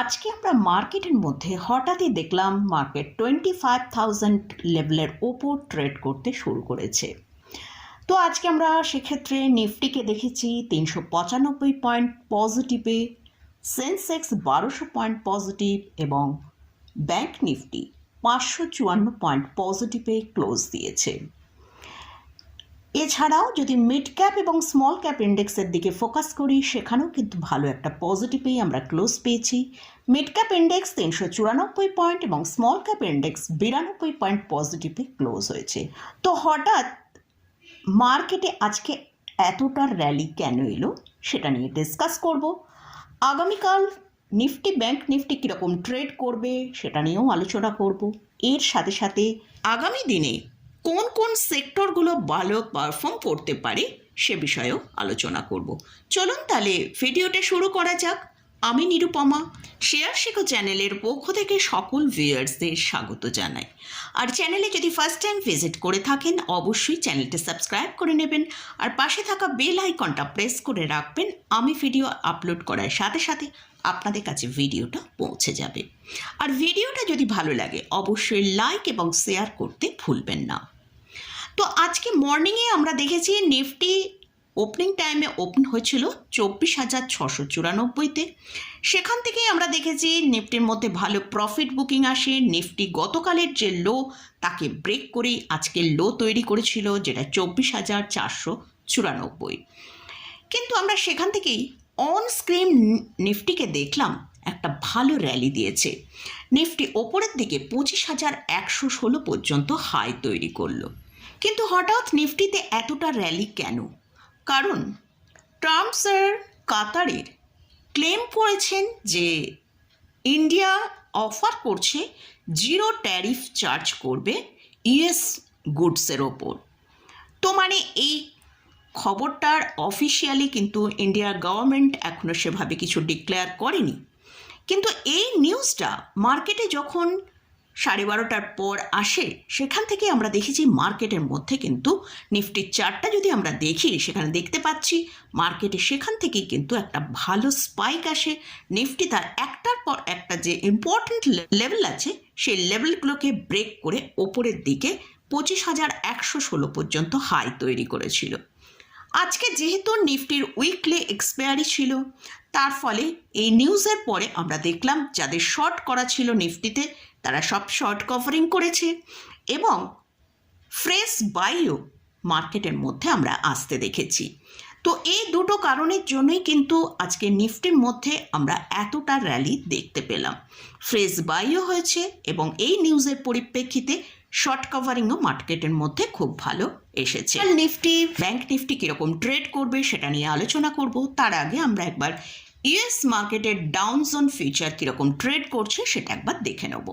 আজকে আমরা মার্কেটের মধ্যে হঠাৎই দেখলাম মার্কেট টোয়েন্টি ফাইভ থাউজেন্ড লেভেলের ওপর ট্রেড করতে শুরু করেছে। তো আজকে আমরা সেক্ষেত্রে নিফটিকে দেখেছি তিনশো পঁচানব্বই পয়েন্ট পজিটিভে সেন্সেক্স বারোশো পয়েন্ট পজিটিভ এবং ব্যাংক নিফটি পাঁচশো চুয়ান্ন পয়েন্ট পজিটিভে ক্লোজ দিয়েছে। এছাড়াও যদি মিড ক্যাপ এবং স্মল ক্যাপ ইন্ডেক্সের দিকে ফোকাস করি, সেখানেও কিন্তু ভালো একটা পজিটিভেই আমরা ক্লোজ পেয়েছি। মিড ক্যাপ ইন্ডেক্স তিনশো চুরানব্বই পয়েন্ট এবং স্মল ক্যাপ ইন্ডেক্স বিরানব্বই পয়েন্ট পজিটিভে ক্লোজ হয়েছে। তো হঠাৎ মার্কেটে আজকে এতটা র্যালি কেন এলো, সেটা নিয়ে ডিসকাস করব। আগামীকাল নিফটি ব্যাংক নিফটি কীরকম ট্রেড করবে, সেটা নিয়েও আলোচনা করব। এর সাথে সাথে আগামী দিনে কোন কোন সেক্টরগুলো ভালো পারফর্ম করতে পারে সে বিষয়েও আলোচনা করব। চলুন তাহলে ভিডিওটা শুরু করা যাক। আমি নিরুপমা শেয়ার শেখো চ্যানেলের পক্ষ থেকে সকল ভিউয়ার্সদের স্বাগত জানাই। আর চ্যানেলে যদি ফার্স্ট টাইম ভিজিট করে থাকেন, অবশ্যই চ্যানেলটা সাবস্ক্রাইব করে নেবেন আর পাশে থাকা বেল আইকনটা প্রেস করে রাখবেন। আমি ভিডিও আপলোড করার সাথে সাথে আপনাদের কাছে ভিডিওটা পৌঁছে যাবে। আর ভিডিওটা যদি ভালো লাগে, অবশ্যই লাইক এবং শেয়ার করতে ভুলবেন না। তো আজকে মর্নিংয়ে আমরা দেখেছি নিফটি ওপেনিং টাইমে ওপেন হয়েছিল চব্বিশ হাজার ছশো চুরানব্বইতে। সেখান থেকেই আমরা দেখেছি নিফটির মধ্যে ভালো প্রফিট বুকিং আসে। নিফটি গতকালের যে লো তাকে ব্রেক করেই আজকে লো তৈরি করেছিল, যেটা চব্বিশ হাজার চারশো চুরানব্বই। কিন্তু আমরা সেখান থেকেই অন স্ক্রিন নিফটিকে দেখলাম, একটা ভালো র্যালি দিয়েছে। নিফটি ওপরের দিকে পঁচিশ হাজার একশো ষোলো পর্যন্ত হাই তৈরি করল। কিন্তু হঠাৎ নিফটিতে এতটা র্যালি কেন? কারণ ট্রাম্প স্যার কাতারের ক্লেম করেছেন যে ইন্ডিয়া অফার করছে জিরো ট্যারিফ চার্জ করবে ইউএস গুডসের ওপর। তো মানে এই খবরটার অফিসিয়ালি কিন্তু ইন্ডিয়ার গভর্নমেন্ট এখনও সেভাবে কিছু ডিক্লেয়ার করেনি। কিন্তু এই নিউজটা মার্কেটে যখন সাড়ে বারোটার পর আসে, সেখান থেকে আমরা দেখেছি মার্কেটের মধ্যে কিন্তু নিফটির চার্টটা যদি আমরা দেখি, সেখানে দেখতে পাচ্ছি মার্কেটে সেখান থেকেই কিন্তু একটা ভালো স্পাইক আসে। নিফটি তার একটার পর একটা যে ইম্পর্ট্যান্ট লেভেল আছে, সেই লেভেলগুলোকে ব্রেক করে ওপরের দিকে পঁচিশ হাজার একশো ষোলো পর্যন্ত হাই তৈরি করেছিল। আজকে যেহেতু নিফটির উইকলি এক্সপায়ারি ছিল, তার ফলে এই নিউজের পরে আমরা দেখলাম যাদের শর্ট করা ছিল নিফটিতে, তারা সব শর্ট কভারিং করেছে এবং ফ্রেশ বাইও মার্কেটের মধ্যে আমরা আসতে দেখেছি। তো এই দুটো কারণের জন্যই কিন্তু আজকে নিফটির মধ্যে আমরা এতটা র্যালি দেখতে পেলাম। ফ্রেশ বাইও হয়েছে এবং এই নিউজের পরিপ্রেক্ষিতে শর্ট কভারিংও মার্কেটের মধ্যে খুব ভালো এসেছে। নিফটি ব্যাংক নিফটি কীরকম ট্রেড করবে সেটা নিয়ে আলোচনা করব। তার আগে আমরা একবার ইউএস মার্কেটের ডাউন জোন ফিউচার কীরকম ট্রেড করছে সেটা একবার দেখে নেব।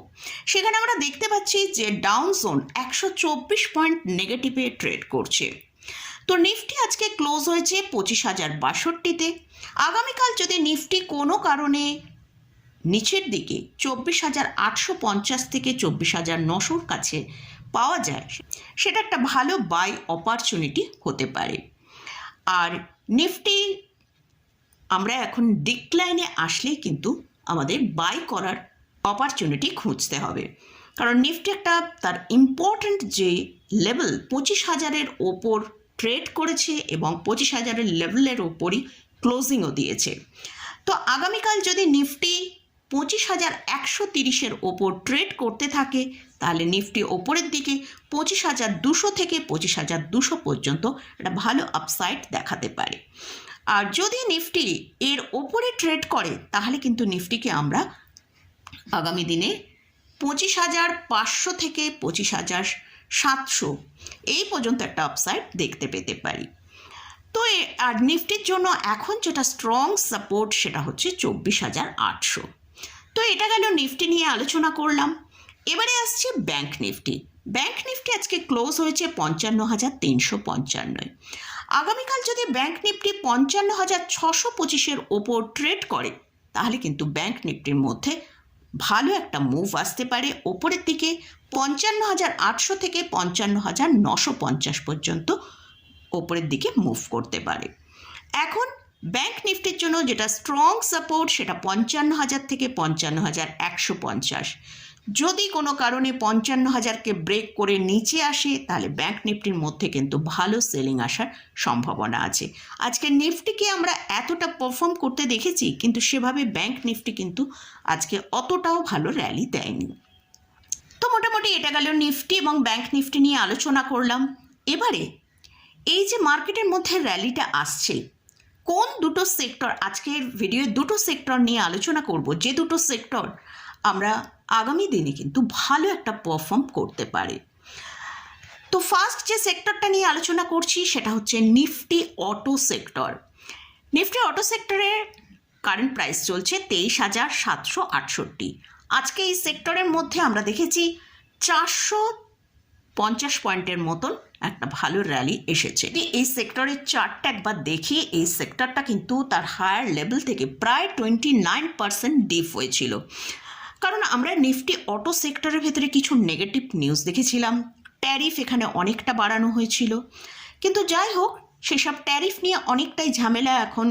সেখানে আমরা দেখতে পাচ্ছি যে ডাউন জোন একশো চব্বিশ পয়েন্ট নেগেটিভে ট্রেড করছে। তো নিফটি আজকে ক্লোজ হয়েছে পঁচিশ হাজার বাষট্টিতে। আগামীকাল যদি নিফটি কোনো কারণে নিচের দিকে চব্বিশ হাজার আটশো পঞ্চাশ থেকে চব্বিশ হাজার নশোর কাছে পাওয়া যায়, সেটা একটা ভালো বাই অপরচুনিটি হতে পারে। আর নিফটি আমরা এখন ডিক্লাইনে আসলেই কিন্তু আমাদের বাই করার অপরচুনিটি খুঁজতে হবে। কারণ নিফটি একটা তার ইম্পর্ট্যান্ট যে লেভেল পঁচিশ হাজারের ওপর ট্রেড করেছে এবং পঁচিশ হাজারের লেভেলের ওপরই ক্লোজিংও দিয়েছে। তো আগামীকাল যদি নিফটি পঁচিশ হাজার একশো তিরিশের ওপর ট্রেড করতে থাকে, তাহলে নিফটি ওপরের দিকে পঁচিশ হাজার দুশো থেকে পঁচিশ হাজার দুশো পর্যন্ত একটা ভালো আপসাইড দেখাতে পারে। আর যদি নিফটি এর ওপরে ট্রেড করে, তাহলে কিন্তু নিফটিকে আমরা আগামী দিনে পঁচিশ হাজার পাঁচশো থেকে পঁচিশ হাজার সাতশো। এই পর্যন্ত একটা আপসাইড দেখতে পেতে পারি। তো আর নিফটির জন্য এখন যেটা স্ট্রং সাপোর্ট সেটা হচ্ছে চব্বিশ হাজার আটশো। তো এটা গেল নিফটি নিয়ে আলোচনা করলাম। এবারে আসছে ব্যাংক নিফটি। ব্যাংক নিফটি আজকে ক্লোজ হয়েছে পঞ্চান্ন হাজার তিনশো পঞ্চান্নয় আগামীকাল যদি ব্যাংক নিফটি পঞ্চান্ন হাজার ছশো পঁচিশের ওপর ট্রেড করে, তাহলে কিন্তু ব্যাংক নিফটির মধ্যে ভালো একটা মুভ আসতে পারে ওপরের দিকে পঞ্চান্ন হাজার আটশো থেকে পঞ্চান্ন হাজার নশো পঞ্চাশ পর্যন্ত ওপরের দিকে মুভ করতে পারে। এখন ব্যাংক নিফটির জন্য যেটা স্ট্রং সাপোর্ট সেটা পঞ্চান্ন হাজার থেকে পঞ্চান্ন হাজার একশো পঞ্চাশ। যদি কোনো কারণে পঞ্চান্ন হাজারকে ব্রেক করে নিচে আসে, তাহলে ব্যাংক নিফটির মধ্যে কিন্তু ভালো সেলিং আসার সম্ভাবনা আছে। আজকে নিফটিকে আমরা এতটা পারফর্ম করতে দেখেছি, কিন্তু সেভাবে ব্যাংক নিফটি কিন্তু আজকে অতটাও ভালো র্যালি দেয়নি। তো মোটামুটি এটা গেল নিফটি এবং ব্যাংক নিফটি নিয়ে আলোচনা করলাম। এবারে এই যে মার্কেটের মধ্যে র্যালিটা আসছে, কোন দুটো সেক্টর আজকের ভিডিও দুটো সেক্টর নিয়ে আলোচনা করব। যে দুটো সেক্টর আমরা আগামী দিনে কিন্তু ভালো একটা পারফর্ম করতে পারি। তো ফার্স্ট যে সেক্টরটা নিয়ে আলোচনা করছি, সেটা হচ্ছে Nifty auto sector Nifty auto সেক্টরের কারেন্ট প্রাইস চলছে তেইশ হাজার সাতশো আটষট্টি। আজকে এই সেক্টরের মধ্যে আমরা দেখেছি চারশো পঞ্চাশ পয়েন্টের মতন একটা ভালো র্যালি এসেছে। এই সেক্টরের চার্টটা একবার দেখি, এই সেক্টরটা কিন্তু তার হায়ার লেভেল থেকে প্রায় টোয়েন্টি নাইন পার্সেন্ট ডিপ হয়েছিল। কারণ আমরা নিফটি অটো সেক্টরের ভেতরে কিছু নেগেটিভ নিউজ দেখেছিলাম। ট্যারিফ এখানে অনেকটা বাড়ানো হয়েছিল। কিন্তু যাই হোক, সেসব ট্যারিফ নিয়ে অনেকটাই ঝামেলা এখন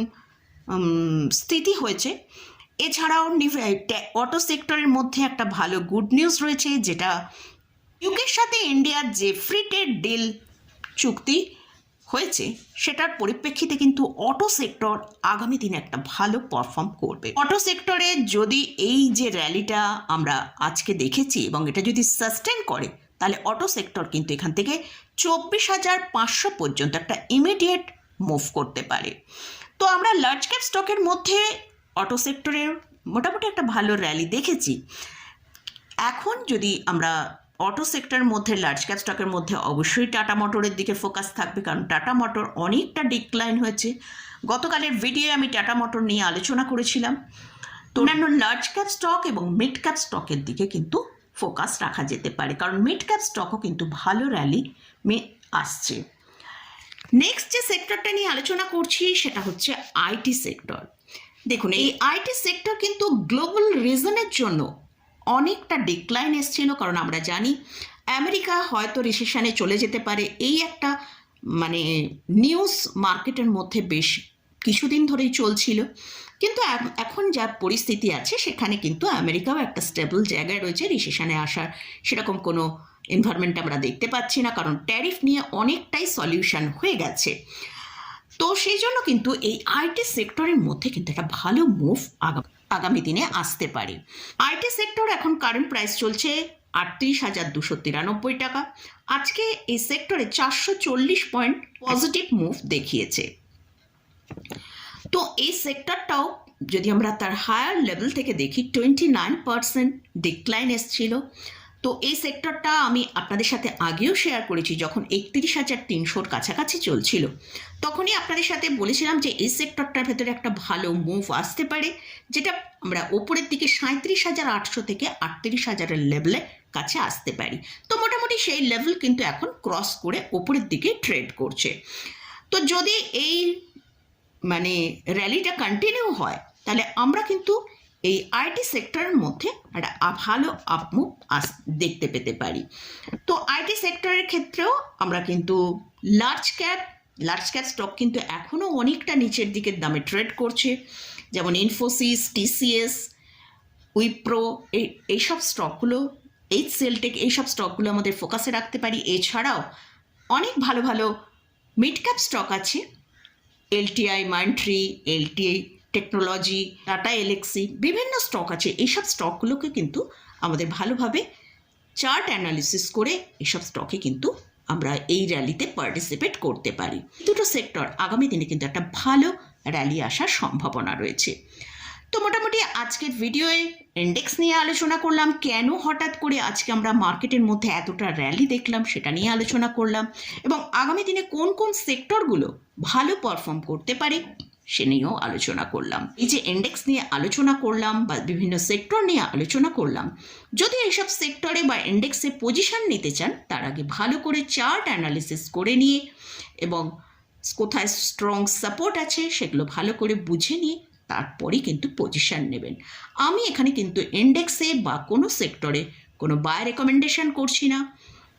স্থিতি হয়েছে। এছাড়াও অটো সেক্টরের মধ্যে একটা ভালো গুড নিউজ রয়েছে, যেটা ইউকের সাথে ইন্ডিয়ার যে ফ্রি ট্রেড ডিল চুক্তি হয়েছে, সেটার পরিপ্রেক্ষিতে কিন্তু অটো সেক্টর আগামী দিনে একটা ভালো পারফর্ম করবে। অটো সেক্টরে যদি এই যে র্যালিটা আমরা আজকে দেখেছি এবং এটা যদি সাস্টেন করে, তাহলে অটো সেক্টর কিন্তু এখান থেকে চব্বিশ হাজার পাঁচশো পর্যন্ত একটা ইমিডিয়েট মুভ করতে পারে। তো আমরা লার্জ ক্যাপ স্টকের মধ্যে অটো সেক্টরের মোটামুটি একটা ভালো র্যালি দেখেছি। এখন যদি আমরা অটো সেক্টরের মধ্যে লার্জ ক্যাপ স্টকের মধ্যে অবশ্যই টাটা মোটরের দিকে ফোকাস থাকবে, কারণ টাটা মোটর অনেকটা ডিক্লাইন হয়েছে। গতকালের ভিডিও আমি টাটা মোটর নিয়ে আলোচনা করেছিলাম। তো অন্যান্য লার্জ ক্যাপ স্টক এবং মিড ক্যাপ স্টকের দিকে কিন্তু ফোকাস রাখা যেতে পারে, কারণ মিড ক্যাপ স্টকও কিন্তু ভালো র্যালি আসছে। নেক্সট যে সেক্টরটা নিয়ে আলোচনা করছি সেটা হচ্ছে আইটি সেক্টর দেখুন, এই আইটি সেক্টর কিন্তু গ্লোবাল রিজনের জন্য অনেকটা ডিক্লাইন এসেছিল, কারণ আমরা জানি আমেরিকা হয়তো রিসেশনে চলে যেতে পারে। এই একটা মানে নিউজ মার্কেটের মধ্যে বেশ কিছুদিন ধরেই চলছিল। কিন্তু এখন যা পরিস্থিতি আছে, সেখানে কিন্তু আমেরিকাও একটা স্টেবল জায়গায় রয়েছে রিসেশনে আসার। সেরকম কোনো এনভায়রনমেন্ট আমরা দেখতে পাচ্ছি না, কারণ ট্যারিফ নিয়ে অনেকটাই সলিউশন হয়ে গেছে। তো সেই জন্য কিন্তু এই আইটি সেক্টরের মধ্যে কিন্তু একটা ভালো মুভ আগামী দিনে আসতে পারে। আইটি সেক্টর এখন কারেন্ট প্রাইস চলছে আটত্রিশ হাজার দুশো তিরানব্বই টাকা। আজকে এই সেক্টরে চারশো চল্লিশ পয়েন্ট পজিটিভ মুভ দেখিয়েছে। তো এই সেক্টরটাও যদি আমরা তার হায়ার লেভেল থেকে দেখি টোয়েন্টি নাইন পার্সেন্ট ডিক্লাইন এসছিল। তো এই সেক্টরটা আমি আপনাদের সাথে আগেও শেয়ার করেছি যখন একত্রিশ হাজার তিনশোর কাছাকাছি চলছিল। তখনই আপনাদের সাথে বলেছিলাম যে এই সেক্টরটার ভেতরে একটা ভালো মুভ আসতে পারে, যেটা আমরা ওপরের দিকে সাঁত্রিশ হাজার আটশো থেকে আটত্রিশ হাজারের লেভেলে কাছে আসতে পারি। তো মোটামুটি সেই লেভেল কিন্তু এখন ক্রস করে ওপরের দিকে ট্রেড করছে। তো যদি এই মানে র্যালিটা কন্টিনিউ হয়, তাহলে আমরা কিন্তু এই আইটি সেক্টরের মধ্যে একটা ভালো আপমুভ আস, দেখতে পেতে পারি। তো আইটি সেক্টরের ক্ষেত্রেও আমরা কিন্তু large cap large cap stock কিন্তু এখনও অনেকটা নিচের দিকের দামে ট্রেড করছে। যেমন ইনফোসিস টিসিএস উইপ্রো এই, এইসব স্টকগুলো এইচ সেলটেক এইসব স্টকগুলো আমাদের ফোকাসে রাখতে পারি। এছাড়াও অনেক ভালো ভালো মিড ক্যাপ স্টক আছে LTI Mindtree LTI technology Tata Elxsi বিভিন্ন স্টক আছে। এইসব স্টকগুলোকে কিন্তু আমাদের ভালোভাবে চার্ট অ্যানালিসিস করে এইসব স্টকে কিন্তু আমরা এই র্যালিতে পার্টিসিপেট করতে পারি। দুটো সেক্টর আগামী দিনে কিন্তু একটা ভালো র্যালি আসার সম্ভাবনা রয়েছে। তো মোটামুটি আজকের ভিডিওয়ে ইন্ডেক্স নিয়ে আলোচনা করলাম। কেন হঠাৎ করে আজকে আমরা মার্কেটের মধ্যে এতটা র্যালি দেখলাম সেটা নিয়ে আলোচনা করলাম। এবং আগামী দিনে কোন কোন সেক্টরগুলো ভালো পারফর্ম করতে পারে সে নিয়েও আলোচনা করলাম। এই যে ইন্ডেক্স নিয়ে আলোচনা করলাম বা বিভিন্ন সেক্টর নিয়ে আলোচনা করলাম, যদি এইসব সেক্টরে বা ইন্ডেক্সে পজিশন নিতে চান, তার আগে ভালো করে চার্ট অ্যানালিসিস করে নিয়ে এবং কোথায় স্ট্রং সাপোর্ট আছে সেগুলো ভালো করে বুঝে নিয়ে তারপরেই কিন্তু পজিশন নেবেন। আমি এখানে কিন্তু ইন্ডেক্সে বা কোনো সেক্টরে কোনো বাই রেকমেন্ডেশন করছি না।